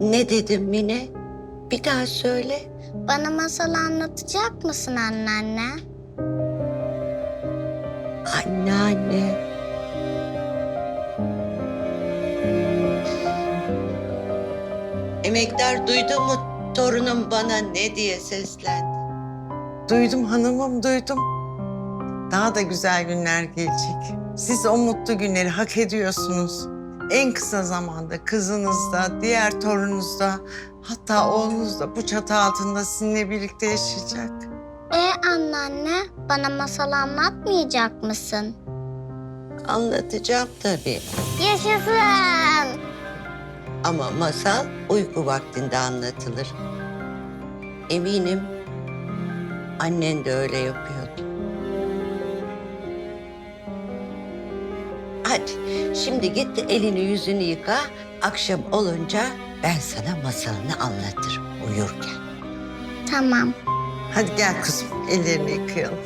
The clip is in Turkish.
Ne dedim Mine? Bir daha söyle. Bana masal anlatacak mısın anneanne? Anneanne. Emektar duydu mu torunum bana ne diye seslendi? Duydum hanımım duydum. Daha da güzel günler gelecek. Siz o mutlu günleri hak ediyorsunuz. En kısa zamanda kızınız da, diğer torununuz da, hatta oğlunuz da bu çatı altında sizinle birlikte yaşayacak. E anneanne, bana masal anlatmayacak mısın? Anlatacağım tabii. Yaşasın! Ama masal uyku vaktinde anlatılır. Eminim annen de öyle yapıyordu. Hadi şimdi git elini yüzünü yıka. Akşam olunca ben sana masalını anlatırım uyurken. Tamam. Hadi gel kızım, ellerini yıkayalım.